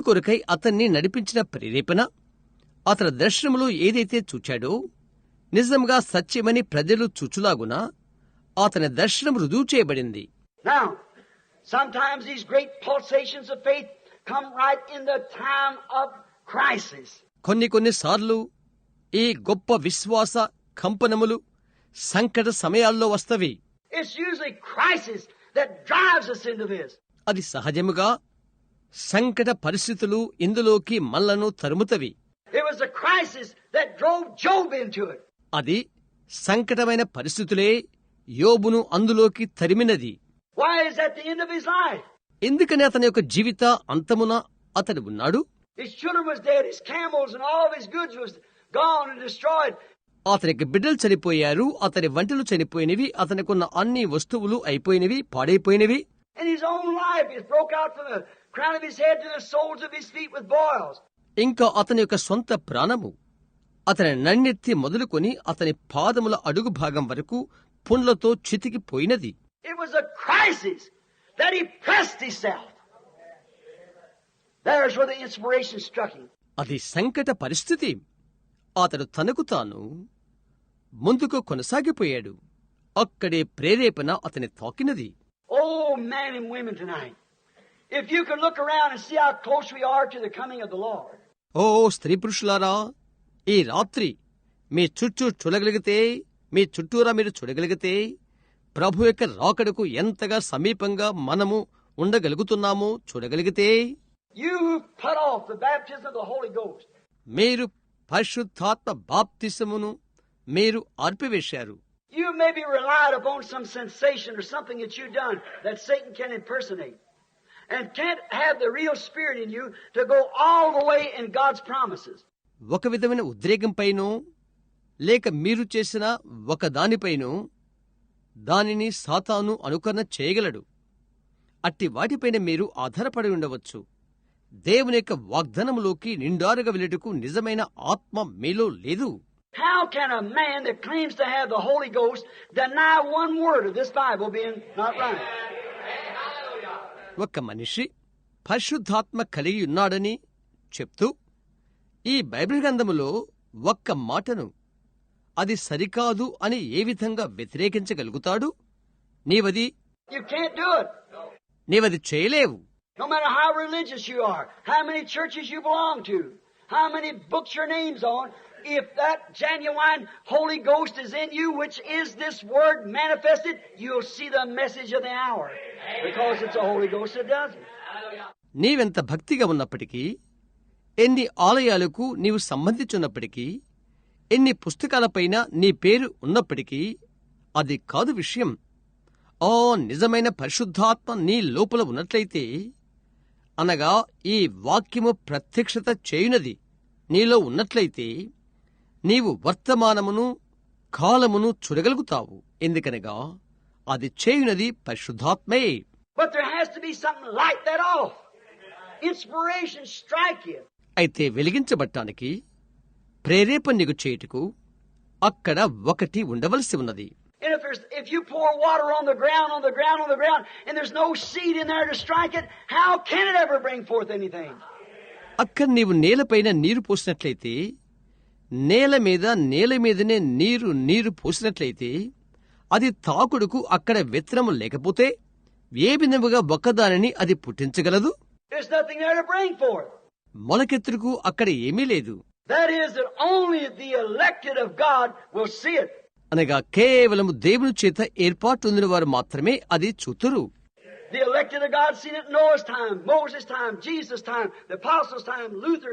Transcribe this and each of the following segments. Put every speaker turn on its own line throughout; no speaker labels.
కొరకై అతన్ని నడిపించిన ప్రేరేపణ అతని దర్శనములో ఏదైతే చూచాడో నిజంగా సత్యమని ప్రజలు చూచులాగున అతని దర్శనం రుజువు చేయబడింది
crisis.
కొన్ని కొన్నిసార్లు ఈ గొప్ప విశ్వాస కంపనములు సంకట సమయాల్లో వస్తవి. అది సహజముగా సంకట పరిస్థితులు ఇందులోకి మల్లను తరుముతవి. అది సంకటమైన పరిస్థితులే యోబును అందులోకి తరిమినది. ఎందుకని అతని యొక్క జీవిత అంతమున అతడు ఉన్నాడు? అతని బిడ్డలు చనిపోయారు అతని వంటలు చనిపోయినవి అతనికి ఉన్న అన్ని వస్తువులు అయిపోయినవి పాడైపోయినవి. ఇంకా అతని యొక్క సొంత ప్రాణము అతని నన్నెత్తి మొదలుకొని అతని పాదముల అడుగు భాగం వరకు పుండ్లతో చితికిపోయినది. అది సంకట పరిస్థితి. అతడు తనకు తాను ముందుకు కొనసాగిపోయాడు. అక్కడే ప్రేరేపణ అతని తాకినది.
If you could look around and see how close we are to the coming of the Lord.
ఓ స్త్రీ పురుషులారా ఈ రాత్రి మీ చుట్టూ చూడగలిగితే మీ చుట్టూరా మీరు చూడగలిగితే ప్రభు యొక్క రాకడకు ఎంతగా సమీపంగా మనము ఉండగలుగుతున్నామో చూడగలిగితే
You who put off the baptism of the Holy Ghost.
మీరు పరిశుద్ధాత్మ బాప్తిసమును మీరు ఆర్పివేశారు
You maybe relied upon some sensation or something that you've done that Satan can impersonate.
ఒక విధమైన ఉద్రేకంపైను లేక మీరు చేసిన ఒక దానిపైను దానిని సాతాను అనుకరణ చేయగలడు. అట్టి వాటిపైన మీరు ఆధారపడి ఉండవచ్చు. దేవుని యొక్క వాగ్దానములోకి నిండారుగా వెళ్ళటకు నిజమైన ఆత్మ మీలో లేదు.
How can a man that claims to have the Holy Ghost deny one word of this Bible being not right?
ఒక మనిషి పరిశుద్ధాత్మ కలిగి ఉన్నాడని చెప్తూ ఈ బైబిల్ గ్రంథములో ఒక్క మాటను అది సరికాదు అని ఏ విధంగా వ్యతిరేకించగలుగుతాడు? నీవది? నీవది చేయలేవు.
How many హా your name's on, if that genuine Holy Ghost is in you, which is this word manifested, you'll see the message of the hour. Because it's a Holy Ghost that does it.
నీవెంత భక్తిగా ఉన్నప్పటికీ ఎన్ని ఆలయాలకు నీవు సంబంధించి ఉన్నప్పటికీ ఎన్ని పుస్తకాలపైన నీ పేరు ఉన్నప్పటికీ అది కాదు విషయం ఓ నిజమైన పరిశుద్ధాత్మ నీ లోపల ఉన్నట్లయితే అనగా ఈ వాక్యము ప్రత్యక్షత చేయునది నీలో ఉన్నట్లయితే నీవు వర్తమానమును కాలమును చూడగలుగుతావు. ఎందుకనగా అది చేయునది పరిశుద్ధాత్మే. అయితే వెలిగించబట్టానికి ప్రేరేపణకు చేయుటకు అక్కడ ఒకటి ఉండవలసి ఉన్నది. అక్కడ నీవు నేలపైన నీరు పోసినట్లయితే నేల మీద నేల మీదనే నీరు నీరు పోసినట్లయితే అది తాకుడుకు అక్కడ విత్తనము లేకపోతే ఏ విధముగా ఒక్కదానిని అది పుట్టించగలదు? మొలకెత్తుకు అక్కడ ఏమీ లేదు. అనగా కేవలం దేవుని చేత ఏర్పాటు ఉన్న వారు మాత్రమే అది చూతురు.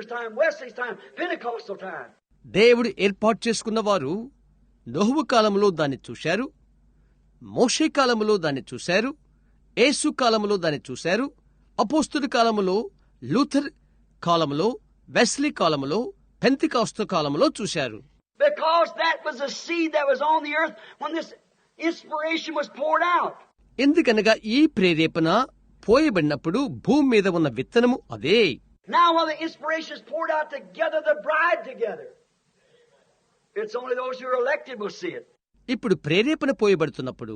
Time, time, time, time, time,
దేవుడు ఏర్పాటు చేసుకున్నవారు నొహువు కాలంలో దాన్ని చూశారు మోషే కాలంలో దాన్ని చూశారు ఏసు కాలంలో దాన్ని చూశారు అపోస్తుడి కాలంలో లూథర్ కాలంలో వెస్లీ కాలంలో పెంతి పెంతికాస్త కాలంలో చూశారు. ఎందుకనగా ఈ ప్రేరేపణ పోయబడినప్పుడు భూమి మీద ఉన్న విత్తనము అదే.
Now.
ఇప్పుడు ప్రేరేపణ పోయబడుతున్నప్పుడు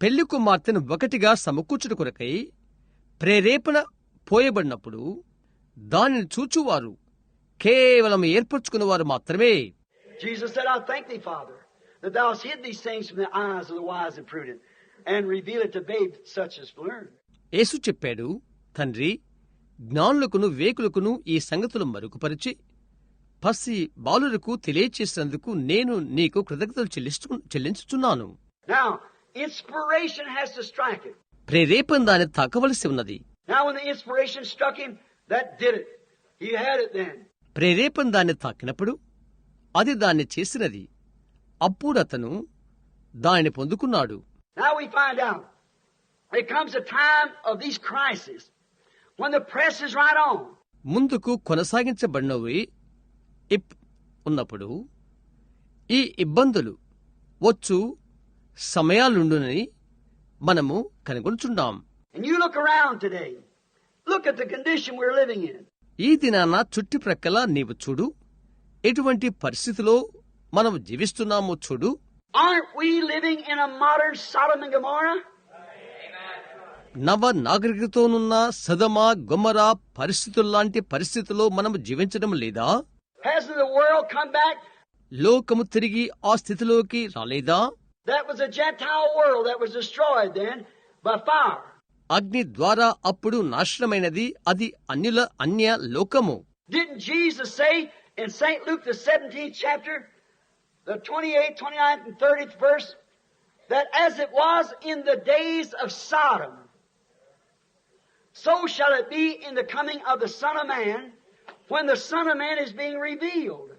పెళ్ళి కుమార్తెను ఒకటిగా సమకూర్చుడు కొరకై ప్రేరేపణ పోయబడినప్పుడు దానిని చూచువారు కేవలం ఏర్పరచుకున్నవారు మాత్రమే. యేసు చెప్పాడు తండ్రి జ్ఞానులకును వేకులకును ఈ సంగతులు మరుగుపరిచి పసి బాలులకు తెలియచేసినందుకు నేను నీకు కృతజ్ఞతలు చెల్లించుచున్నాను. ప్రేరేపణ దాన్ని తాకవలసి ఉన్నది. ప్రేరేపణ దాన్ని తాకినప్పుడు అది దాన్ని చేసినది. అప్పుడు అతను దాన్ని పొందుకున్నాడు. ముందుకు కొనసాగించబడినవి ఇప్ ఉన్నప్పుడు ఈ ఇబ్బందులు వచ్చు సమయాలుండునని మనము కనుగొంచున్నాం
And you look around today. Look at the condition we're living in.
ఈ దినాన చుట్టుప్రక్కల నీవు చూడు ఎటువంటి పరిస్థితిలో మనం జీవిస్తున్నామో చూడు
Aren't we living in a modern Sodom and Gomorrah?
నవ నాగరికతోనున్న సదమ గొమర పరిస్థితుల్లాంటి పరిస్థితుల్లో మనం జీవించడం లేదా
Hasn't the world come back?
లోకము తిరిగి ఆ స్థితిలోకి రాలేదా
That was a Gentile world that was destroyed then by fire.
అగ్ని ద్వారా అప్పుడు నాశనమైనది అది అన్యుల అన్య లోకము
Didn't Jesus say in St. Luke, the 17th chapter, the 28th, 29th, and 30th verse, that as it was in the days of Sodom, so shall it be in the coming of the Son of Man When the Son of Man is being revealed.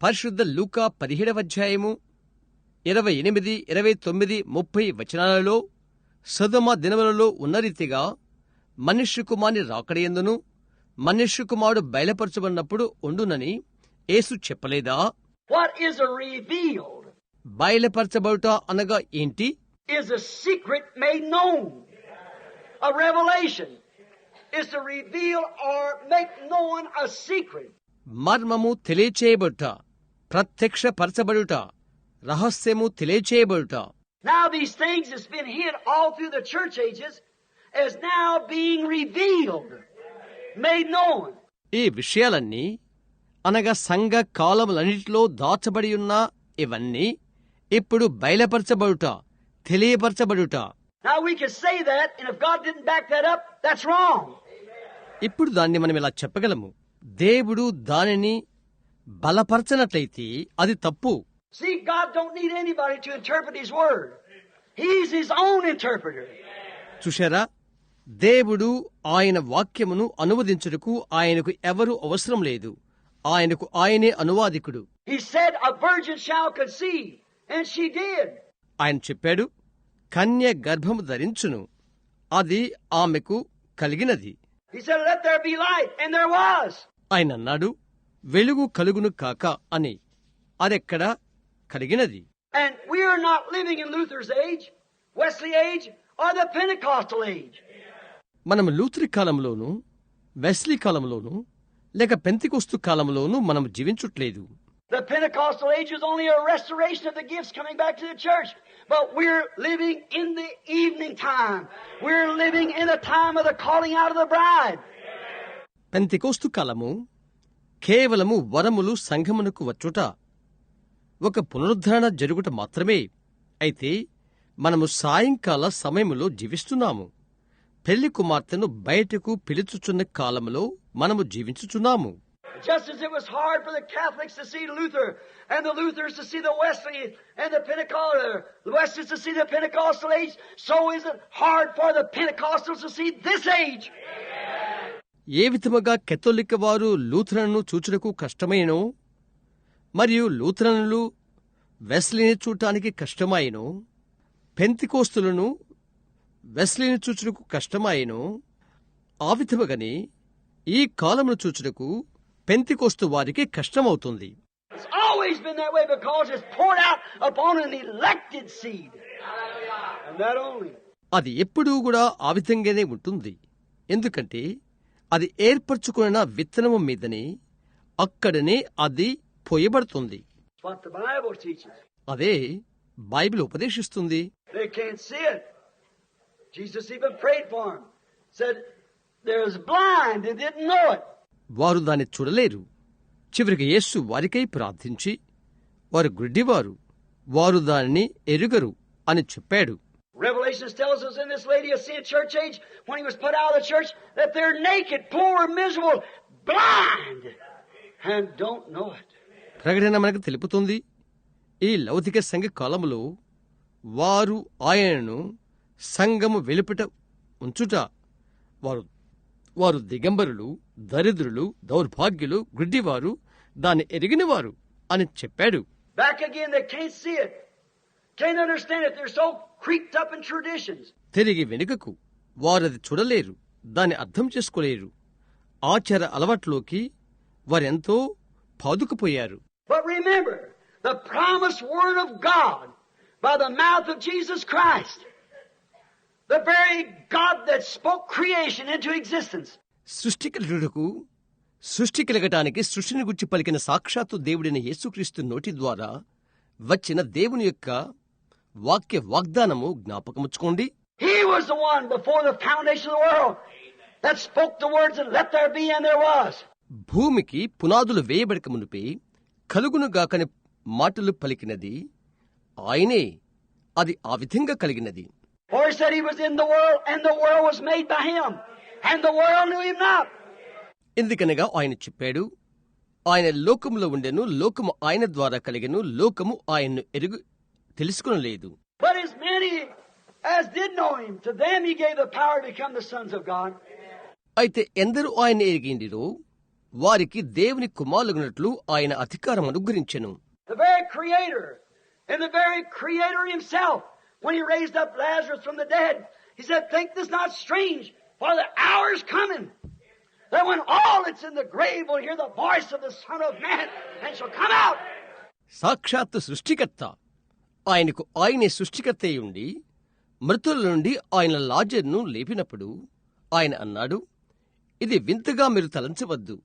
పరిశుద్ధ లూకా పదిహేడవ అధ్యాయము ఇరవై ఎనిమిది ఇరవై తొమ్మిది ముప్పై వచనాలలో సదమ దినములలో ఉన్న రీతిగా మనుష్య కుమారుని రాకడయందును మనుష్య కుమారుడు బయలుపరచబడినప్పుడు ఉండునని యేసు చెప్పలేదా? బయలుపరచబడుట అనగా ఏంటి
Is a secret made known. A revelation is to reveal or make known a secret.
మర్మము తెలియచేయబడుట ప్రత్యక్షపరచబడుట రహస్యము తెలియచేయబడుట
Now these things that's been hid all through the church ages is now being revealed, made known.
ఈ విషయాలన్నీ అనగా సంఘ కాలములన్నిటిలో దాచబడి ఉన్న ఇవన్నీ ఇప్పుడు బయలుపరచబడుట తెలియపరచబడుట
Now we can say that, and if God didn't back that up, that's wrong.
ఇప్పుడు దాన్ని మనం ఇలా చెప్పగలము. దేవుడు దానిని బలపరచనట్లయితే అది తప్పు.
See, God don't need anybody to interpret His Word. He's His own interpreter.
చూశారా? దేవుడు ఆయన వాక్యమును అనువదించుటకు ఆయనకు ఎవరు అవసరం లేదు. ఆయనకు ఆయనే అనువాదికుడు.
He said, A virgin shall conceive, and she did.
ఆయన చెప్పాడు కన్య గర్భము ధరించును. అది ఆమెకు కలిగినది. ఆయన ఆయనన్నాడు వెలుగు కలుగును కాక అని. అదెక్కడ? కలిగినది. మనం లూథరి కాలంలోను వెస్లీ కాలంలోను లేక పెంతికొస్తు కాలంలోనూ మనం జీవించుట్లేదు.
The Pentecostal age was only a restoration of the gifts coming back to the church. But we're living in the evening time. We're living in a time of the calling out of the bride.
Pentecost కాలము కేవలము వరములు సంఘమునకు వచ్చుట ఒక పునరుద్ధరణ జరుగుట మాత్రమే అయితే మనము సాయంకాల సమయములో జీవిస్తున్నాము పెళ్ళి కుమార్తెను బయటకు పిలుచుచున్న కాలములో మనము జీవించుచున్నాము
Just as it was hard for the Catholics to see Luther, and the Lutherans to see the Wesley, and the Pentecostal, the Wesleys to see the Pentecostal age, so is it hard for the Pentecostals to see this age.
ఏ విధముగా Catholic వారు లూథరన్ను చూచుటకు కష్టమైనో మరియు లూథరన్లు వెస్లీని చూడటానికి కష్టమాయనో పెంతికోస్తులను వెస్లీని చూచుటకు కష్టమాయనో ఆ విధముగానే ఈ కాలమును చూచుటకు పెంతికొస్తు వారికి కష్టమవుతుంది. అది ఎప్పుడూ కూడా ఆ విధంగానే ఉంటుంది. ఎందుకంటే అది ఏర్పరచుకున్న విత్తనము మీదని అక్కడనే అది పోయబడుతుంది. అదే బైబిల్ ఉపదేశిస్తుంది.
Jesus even prayed for him. Said, There's blind, they didn't know it.
వారు దాన్ని చూడలేరు. చివరికి యేస్సు వారికై ప్రార్థించి వారు గుడ్డివారు వారు దానిని ఎరుగరు అని చెప్పాడు. ప్రకటన మనకు తెలుపుతుంది ఈ లౌతిక సంఘ కాలంలో వారు ఆయనను సంగము వెలుపుట ఉంచుట వారు వారు దిగంబరులు దరిద్రులు దౌర్భాగ్యులు గుడ్డివారు దాన్ని ఎరిగినవారు అని చెప్పాడు. తిరిగి వెనుకకు. వారది చూడలేరు. దాన్ని అర్థం చేసుకోలేరు. ఆచార అలవాట్లోకి వారెంతో పాదుకుపోయారు.
Promise word of God by the mouth of Jesus Christ the very God that spoke creation into
సృష్టి కలగటానికి సృష్టిని గుర్చి పలికిన సాక్షాత్తు దేవుడైన యేసుక్రీస్తు నోటి ద్వారా వచ్చిన దేవుని యొక్క వాక్య వాగ్దానము జ్ఞాపకముచ్చుకోండి.
He was the one foundation of that spoke the words and
భూమికి పునాదులు వేయబడక మునిపే కలుగును గాకని మాటలు పలికినది ఆయనే అది ఆ విధంగా కలిగినది.
For he said he was in the world and the world was made by him and the world knew him not.
ఎందుకనగా ఆయన చెప్పాడు ఆయన లోకములో ఉండెను లోకము ఆయన ద్వారా కలిగెను లోకము ఆయన్ను ఎరుగు తెలుసుకునలేదు
But as many as did know him, to them he gave the power to become the sons of God.
అయితే ఎందరు ఆయన ఎరిగిండిరో వారికి దేవుని కుమారులగునట్లు ఆయన అధికారం అనుగ్రహించెను
The very Creator, and the very Creator Himself, when He raised up Lazarus from the dead, He said, Think this not strange, for the hour's coming, that when all that's in the grave will hear the voice of the Son of Man, and shall come out.
సాక్షాత్తు సృష్టికర్త ఆయనకు ఆయనే సృష్టికర్త ఉండి మృతుల నుండి ఆయన లాజర్ను లేపినప్పుడు ఆయన అన్నాడు ఇది వింతగా మీరు తలంచవద్దు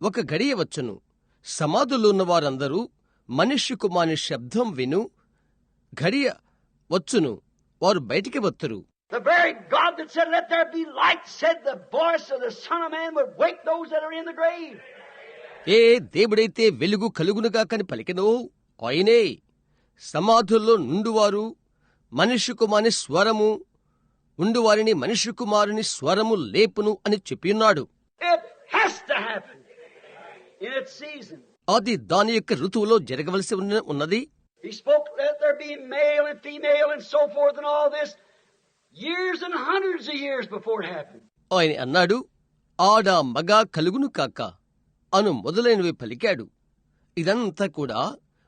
ఒక గడియ వచ్చును సమాధులున్న వారందరూ మనిషి కుమారి శబ్దం విను గడియ వచ్చును వారు బయటికి వత్తురు
The very God that said, Let there be light, said the voice of the Son of Man would wake those that are in the grave.
ఏ దేవుడైతే వెలుగు కలుగునుగా కని పలికెనో ఆయనే సమాధుల్లో నుండువారు మనుష్య కుమారుని స్వరము ఉండువారిని మనుష్య కుమారుని స్వరము లేపును అని చెప్పియున్నాడు
It has to happen in its season.
అది దాని యొక్క ఋతువులో జరగవలసి ఉన్న- ఉన్నది
He spoke, let there be male and female and so forth and all this, years and hundreds of years before it happened.
ఆయన అన్నాడు ఆడ మగ కలుగును కాక అను మొదలైనవి పలికాడు ఇదంతా కూడా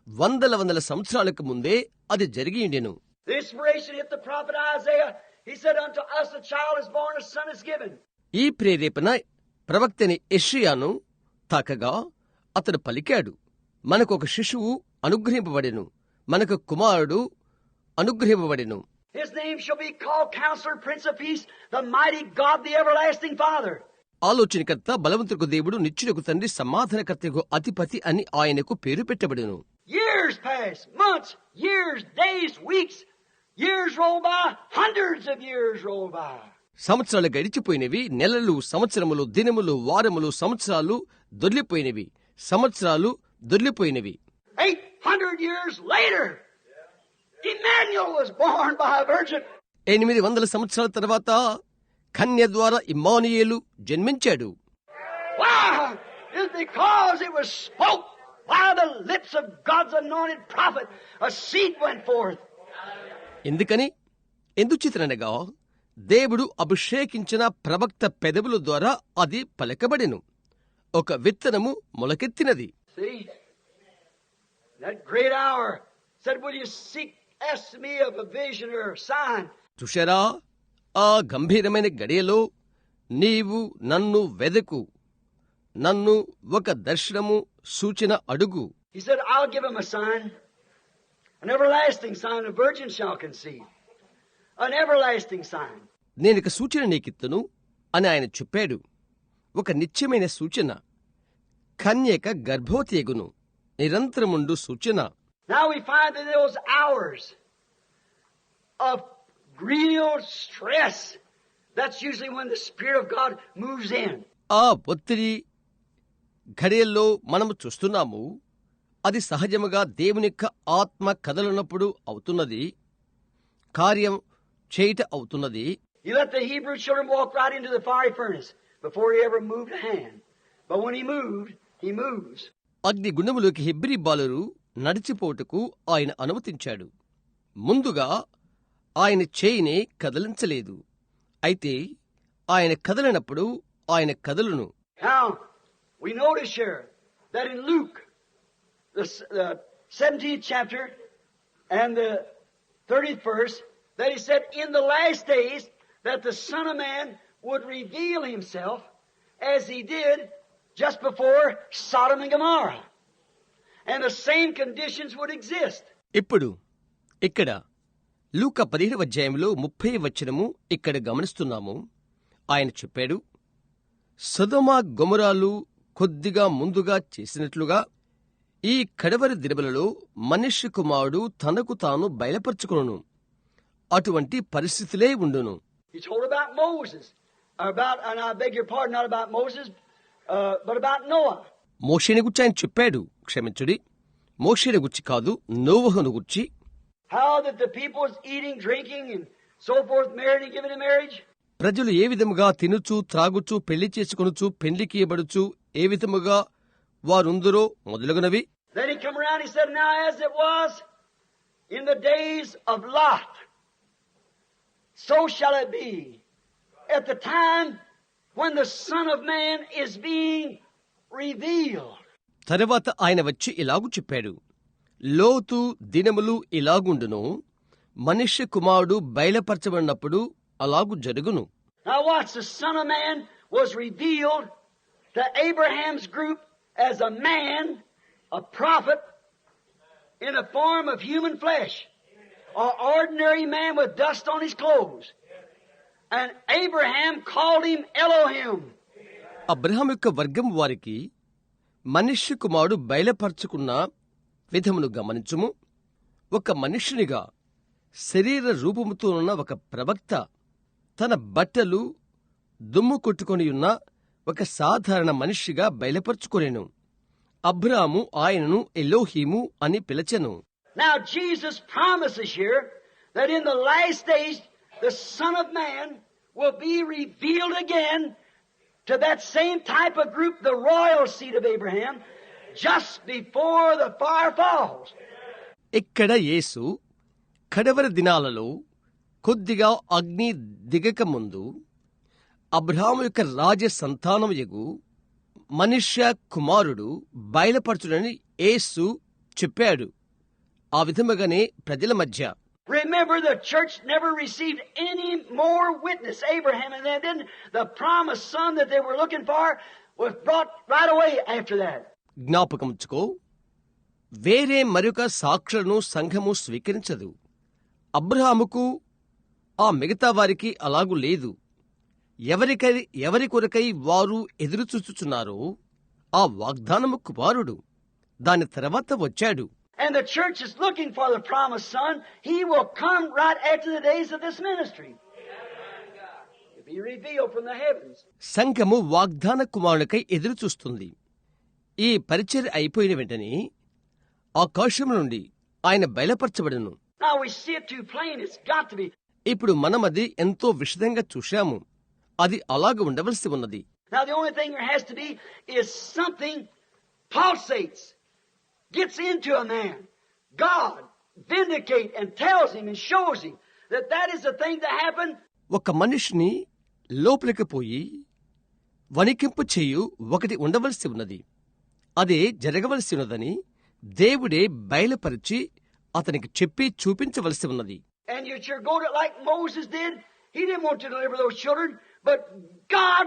వందల వందల సంవత్సరాలకు ముందే అది జరిగియుండెను
The inspiration hit the prophet Isaiah. He said, Unto us a child is born, a son is given.
ఈ ప్రేరేపణ ప్రవక్తని ఎషియాను తాకగా అతడు పలికాడు మనకు ఒక శిశువు అనుగ్రహింపబడెను మనకు కుమారుడు అనుగ్రహింపబడిను. ఆలోచనకర్త బలవంతుకు దేవుడు నిత్యుడుకు తండ్రి సమాధానకర్తకు అధిపతి అని ఆయనకు పేరు పెట్టబడిను.
Years pass, months, years, days, weeks, years roll by, hundreds of
సంవత్సరాలు గడిచిపోయినవి నెలలు సంవత్సరములు దినములు వారములు సంవత్సరాలు దొర్లిపోయినవి. సంవత్సరాలు దొర్లిపోయినవి.
800 years later,
ఎనిమిది వందల సంవత్సరాల తర్వాత కన్య ద్వారా ఇమ్మానుయేలు జన్మించాడు. ఎందుకని? ఎందుచితనగా దేవుడు అభిషేకించిన ప్రవక్త పెదవుల ద్వారా అది పలకబడెను. ఒక విత్తనము మొలకెత్తినది.
That great hour said, Will you seek, ask me of a vision or a sign?
చూశారా ఆ గంభీరమైన గడియలో నీవు నన్ను వెదకు నన్ను ఒక దర్శనము సూచన అడుగు
He said, I'll give him a sign. An everlasting sign. A virgin shall conceive. An everlasting sign.
నేనొక సూచన నీకిత్తును అని ఆయన చెప్పాడు ఒక నిత్యమైన సూచన కన్యక గర్భవతి ఎగును నిరంతరముండు సూచన. ఆ ఒత్తిడి ఘడియల్లో మనము చూస్తున్నాము. అది సహజముగా దేవుని యొక్క ఆత్మ కదలనప్పుడు అవుతున్నది. కార్యం చేయట అవుతున్నది.
ఇలా
అగ్ని అగ్నిగుణములోకి హెబ్రి బాలురు నడిచిపోటుకు ఆయన అనుమతించాడు. ముందుగా ఆయన చేయిని కదలించలేదు. అయితే ఆయన కదలినప్పుడు ఆయన కదలును.
Would reveal himself as he did just before Sodom and Gomorrah. And the same conditions would exist.
ఇప్పుడు ఇక్కడ లూక పదిహేడు అధ్యాయంలో ముప్పై వచనము ఇక్కడ గమనిస్తున్నాము ఆయన చెప్పాడు సదమ గొమరాలు కొద్దిగా ముందుగా చేసినట్లుగా ఈ కడవరి దినములలో మనుష్య కుమారుడు తనకు తాను బయలుపరుచుకును అటువంటి పరిస్థితులే ఉండును
He told about Moses, about, and I beg your pardon, not about Moses,
మోషేని గుర్చి ఆయన చెప్పాడు. క్షమించుడి. మోషేని గుర్చి కాదు నోవహును గుర్చి. ప్రజలు ఏ విధముగా తినుచు త్రాగుచు పెళ్ళి చేసుకొనుచు పెళ్ళికి ఇవ్వడుచు ఏ విధముగా వారుందరో మొదలగునవి.
So when the Son of Man is being revealed.
తరువాత ఆయన వచ్చి ఇలాగు చెప్పాడు లోతు దినములు ఇలాగుండును మనుష్య కుమారుడు బయలుపరచబడినప్పుడు అలాగు జరుగును
Now watch, the Son of Man was revealed to Abraham's group as a man, a prophet, in the form of human flesh. An ordinary man with dust on his clothes. And Abraham called him Elohim.
Abraham యొక్క వర్గం వారికి మనుష్య కుమారుడు బయలుపరచుకున్న విధమును గమనించుము. ఒక మనుష్యునిగా శరీర రూపముతో ఉన్న ఒక ప్రవక్త తన బట్టలు దుమ్ము కొట్టుకొని ఉన్న ఒక సాధారణ మనిషిగా బయలుపరుచుకొనెను. అబ్రాము ఆయనను ఎలోహీము అని పిలచెను.
Now Jesus promises here that in the last days the Son of Man will be revealed again to that same type of group, the royal seed of Abraham, just before the fire falls.
ఇక్కడ యేసు కడవరి దినాలలో కొద్దిగా అగ్ని దిగక ముందు అబ్రహాము యొక్క రాజ సంతానం ఎగు మనుష్య కుమారుడు బయలుపరచుడని యేసు చెప్పాడు ఆ విధముగానే ప్రజల మధ్య
Remember, the church never received any more witness. Abraham and then didn't. The promised son that they were looking for was brought right away after that.
జ్ఞాపకముచ్చుకో వేరే మరొక సాక్షులను సంఘము స్వీకరించదు అబ్రహాముకు ఆ మిగతా వారికి అలాగూ లేదు ఎవరికై ఎవరి కొరకై వారు ఎదురుచూచుచున్నారో ఆ వాగ్దానము కుమారుడు దాని తర్వాత వచ్చాడు
And the church is looking for the promised son. He will come right after the days of this ministry. To be revealed from the heavens.
సంఘము వాగ్దాన కుమారునికై ఎదురుచూస్తుంది ఈ పరిచర్య అయిపోయిన వెంటనే ఆకాశం నుండి ఆయన బయలుపరచబడను. ఇప్పుడు మనం అది ఎంతో విషదంగా చూశాము అది అలాగ ఉండవలసి ఉన్నది
Now the only thing there has to be is something pulsates, gets into a man. God vindicate and tells him and shows him that that is the thing that happened.
ఒక మనిషిని లోపలికి పోయి వణికింపు చేయు ఒకటి ఉండవలసి ఉన్నది అదే జరగవలసి ఉన్నదని దేవుడే బయలుపరిచి అతనికి చెప్పి చూపించవలసి ఉన్నది
And you sure go to like Moses did. He didn't want to deliver those children, but God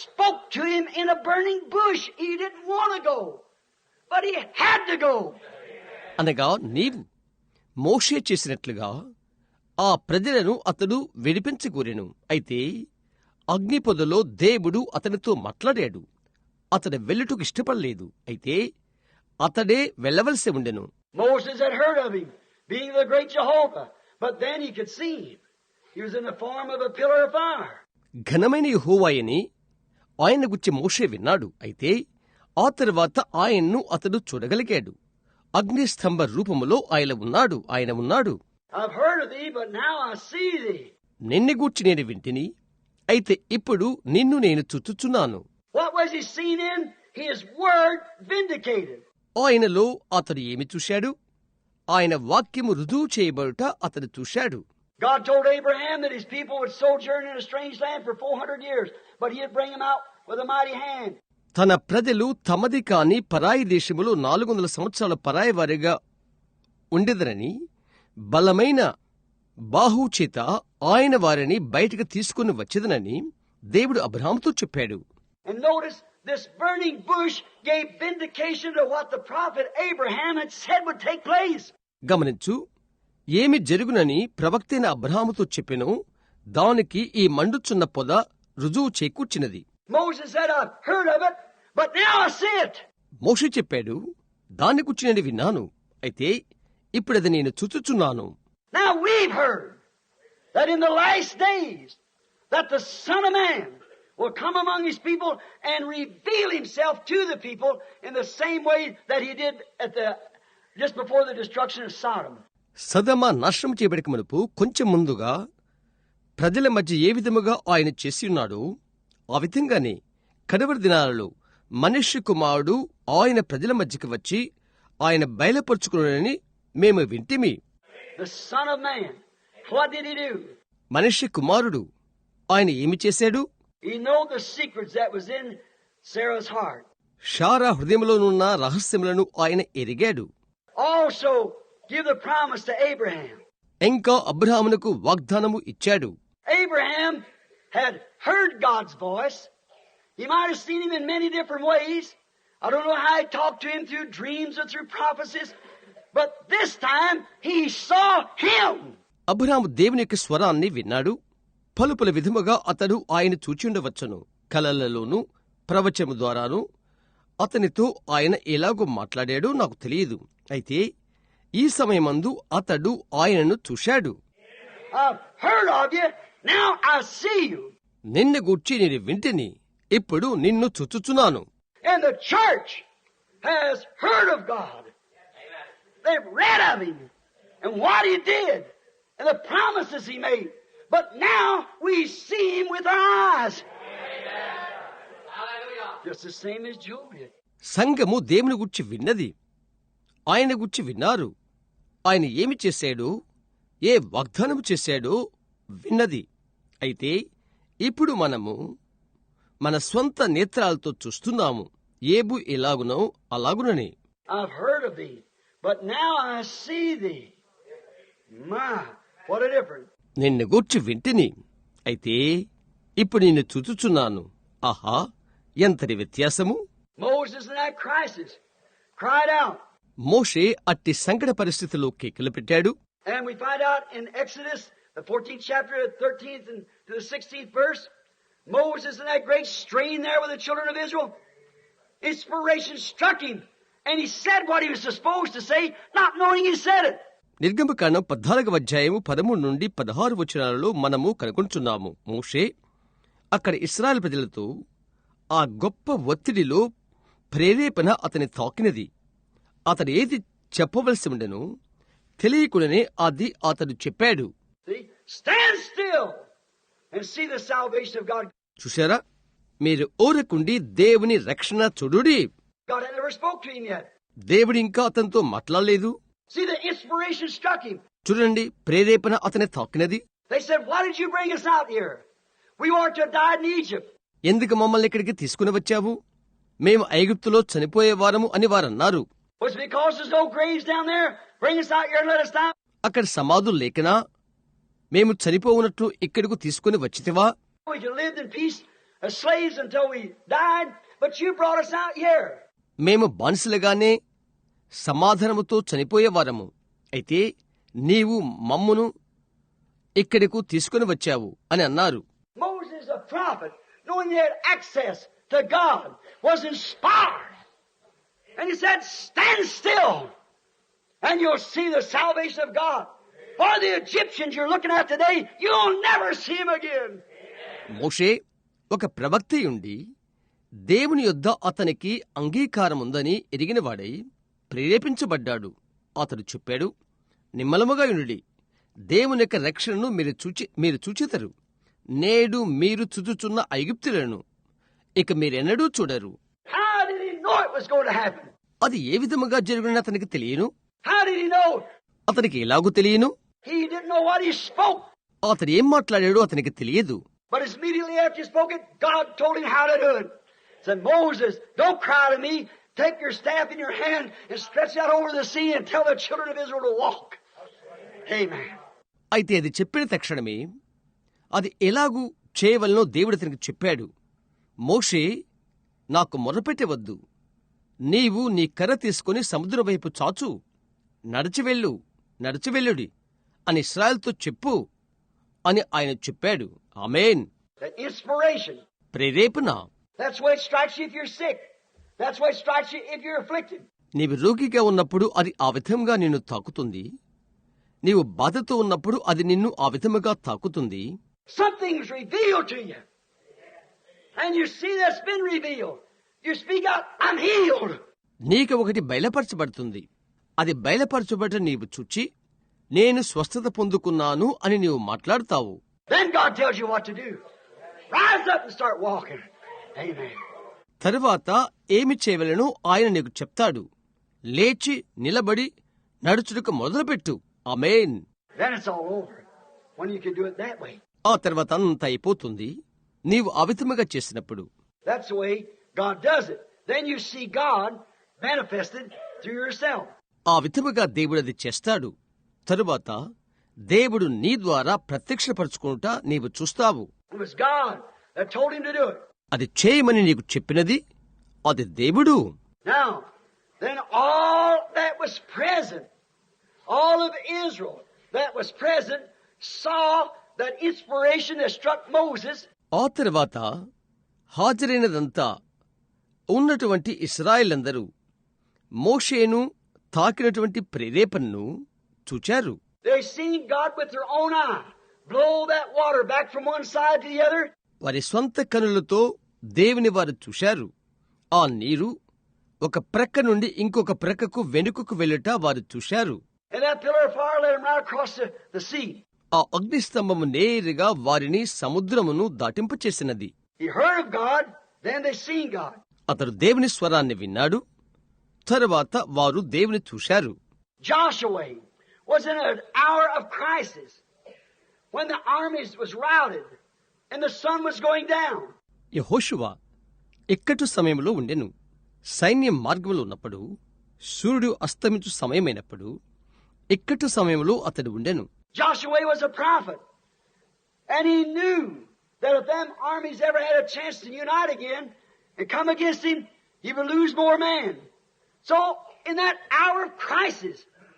spoke to him in a burning bush. He didn't want to go, but he had to go.
అనగా నీవు మోషే చేసినట్లుగా ఆ ప్రజలను అతడు విడిపించగోరెను అయితే అగ్ని పొదలో దేవుడు అతనితో మాట్లాడాడు అతడు వెళ్ళుటకు ఇష్టపడలేదు అయితే అతడే వెళ్ళవలసి ఉండెను
Moses had heard of him being the great Jehovah, but then he could see him. He was in the form of a pillar of fire.
ఘనమైన యెహోవాయని ఆయన గుచ్చి మోషే విన్నాడు అయితే ఆ తర్వాత ఆయన్ను అతడు చూడగలిగాడు. అగ్నిస్తంభ రూపములో ఆయన ఉన్నాడు ఆయన ఉన్నాడు. నిన్ను గూర్చి నేను వింటిని? అయితే ఇప్పుడు నిన్ను నేను
చుట్టుచున్నాను
ఆయనలో అతడు ఏమి చూశాడు? ఆయన వాక్యము రుజువు చేయబడుట అతడు చూశాడు.
దేవుడు
తన ప్రజలు తమది కాని పరాయి దేశములో నాలుగు వందల సంవత్సరాల పరాయి వారిగా ఉండెదరని బలమైన బాహు చేత ఆయన వారిని బయటకు తీసుకుని వచ్చేదనని దేవుడు అబ్రహాముతో చెప్పాడు.
This burning bush gave vindication to what the prophet Abraham had said would take place.
గమనించు ఏమి జరుగునని ప్రవక్తైన అబ్రహాముతో చెప్పెను దానికి ఈ మండుచున్న పొద రుజువు చేకూర్చినది.
Moses said, I've heard of it,
మోషి చెప్పాడు దాన్ని కూర్చునేది విన్నాను. అయితే ఇప్పుడు అది నేను చూచుచున్నాను. సదమ నష్టం చేయబడక మనపు కొంచెం ముందుగా ప్రజల మధ్య ఏ విధముగా ఆయన చేసి ఉన్నాడు ఆ విధంగానే కడవరి దినాలలో మనిషి కుమారుడు ఆయన ప్రజల మధ్యకి వచ్చి ఆయన బయలుపరుచుకున్నాడని మేము వింటిమి. మనిషి కుమారుడు ఆయన ఏమి చేశాడు? షారా హృదయంలోనున్న రహస్యములను ఆయన ఎరిగాడు. ఇంకా అబ్రహామునకు వాగ్దానము ఇచ్చాడు.
Abraham He might have seen him in many different ways. I don't know how he talked to him through dreams or through prophecies, but this time he saw him.
Abraham దేవుని యొక్క స్వరాన్ని విన్నాడు పలు పలు విధముగా అతడు ఆయన చూచిండవచ్చును కలలలోనూ ప్రవచము ద్వారాను అతనితో ఆయన ఎలాగో మాట్లాడాడో నాకు తెలియదు అయితే ఈ సమయమందు అతడు ఆయనను చూశాడు
I've heard of you. Now I see you.
నిన్ను గూర్చి నేను వింటిని ఇప్పుడు నిన్ను
చుచ్చుచున్నాను
సంఘము దేవుని గుర్చి విన్నది. ఆయన గుర్చి విన్నారు. ఆయన ఏమి చేశాడు? ఏ వాగ్దానము చేశాడో? విన్నది. అయితే ఇప్పుడు మనము మన స్వంత నేత్రాలతో చూస్తున్నాము. ఏబు ఎలాగునో అలాగునని. నిన్ను గూర్చి వింటిని. అయితే ఇప్పుడు నిన్ను చూచుచున్నాను. ఆహా ఎంతటి వ్యత్యాసము? మోషే అట్టి సంకట పరిస్థితిలో కేకలు పెట్టాడు.
And we find out in Exodus, the 14th chapter, the 13th Moses in that great strain there with the children of Israel, inspiration struck him. And he said what he was supposed to say, not knowing he said it.
నిర్గమకాండం పద్నాలుగవ అధ్యాయము పదమూడు నుండి పదహారు వచనాలలో మనము కనుగొంటున్నాము మోషే అక్కడ Israel ప్రజలతో ఆ గొప్ప ఒత్తిడిలో ప్రేరేపణ అతని తాకినది అతడు ఏది చెప్పవలసి ఉండెనో తెలియకుండానే అది అతడు చెప్పాడు
See? Stand still
చూసారా మీరు ఊరకుండి దేవుని రక్షణ చూడుడి. దేవుడి ఇంకా అతనితో మాట్లాడలేదు. చూడండి ప్రేరేపణ అతని తాకినది. ఎందుకు మమ్మల్ని ఇక్కడికి తీసుకుని వచ్చావు? మేము ఐగుప్తులో చనిపోయే వారము అని వారన్నారు. అక్కడ సమాధులు లేకనా? మేము చనిపోవునట్లు ఇక్కడికి తీసుకుని వచ్చితివా? మేము బానిసలుగానే సమాధానముతో చనిపోయేవారము అయితే నీవు మమ్మును ఇక్కడికు తీసుకుని వచ్చావు అని అన్నారు.
And he said, Stand still, and you'll see the salvation of God. For the Egyptians you're looking at today, you'll never see again.
మోషే ఒక ప్రవక్తయుండి దేవుని యొద్ద అతనికి అంగీకారముందని ఎరిగినవాడై ప్రేరేపించబడ్డాడు అతడు చెప్పాడు నిమ్మలముగా యునుడి దేవుని యొక్క రక్షణను మీరు చూచి మీరు చూచితరు నేడు మీరు చుచుచున్న ఐగుప్తులను ఇక మీరెన్నడూ చూడరు? అది ఏ విధముగా జరుగునని అతనికి తెలియను? అతనికి ఎలాగూ తెలియను అతను ఏం మాట్లాడాడో అతనికి తెలియదు. అయితే అది చెప్పిన తక్షణమే అది ఎలాగూ చేయవలనో దేవుడు అతనికి చెప్పాడు. మోషే నాకు మొదలుపెట్టవద్దు నీవు నీ కర్ర తీసుకుని సముద్రం వైపు చాచు. నడిచి వెళ్ళు. నడిచి వెళ్ళుడి. అని ఇస్రాయల్తో చెప్పు అని ఆయన చెప్పాడు. ఆమెన్. ప్రేరేపణ. నీవు రోగిగా ఉన్నప్పుడు అది ఆ విధంగా నిన్ను తాకుతుంది. నీవు బాధతో ఉన్నప్పుడు అది నిన్ను ఆ విధముగా తాకుతుంది. నీకు ఒకటి బయలపరచబడుతుంది. అది బయలపరచబడ్డ నీవు చూచి నేను స్వస్థత పొందుకున్నాను అని నీవు మాట్లాడతావు. తరువాత ఏమి చేయవలను ఆయన నీకు చెప్తాడు. లేచి నిలబడి నడుచుడుకు మొదలుపెట్టు. అమేన్ ఆ తర్వాత అంత అయిపోతుంది. నీవు అవితమగా చేసినప్పుడు. ఆ విధముగా అది చేస్తాడు. తరువాత దేవుడు నీ ద్వారా ప్రత్యక్షపరచుకుంట నీవు చూస్తావు. అది చేయమని నీకు చెప్పినది అది దేవుడు. ఆ తర్వాత హాజరైనదంతా ఉన్నటువంటి ఇస్రాయిల్ అందరూ మోషేను తాకినటువంటి ప్రేరేపన్ను చూచారు. వారి స్వంత కనులతో దేవుని వారు చూశారు. ఆ నీరు ఒక ప్రక్క నుండి ఇంకొక ప్రక్కకు వెనుకకు వెళ్ళుట వారు చూశారు. ఆ అగ్నిస్తంభము నేరుగా వారిని సముద్రమును
దాటింపు చేసినది.
అతడు దేవుని స్వరాన్ని విన్నాడు. తరువాత వారు దేవుని చూశారు.
was in an hour of crisis when the armies was routed and the sun was going down.
యెహోషువ ఇక్కటు సమయంలో ఉండెను సైన్యం మార్గంలో ఉన్నప్పుడు సూర్యుడు అస్తమించు సమయమైనప్పుడు ఇక్కటు సమయంలో అతడు ఉండెను
Joshua was a prophet. And he knew that if them armies ever had a chance to unite again and come against him, he would lose more men. So, in that hour of crisis,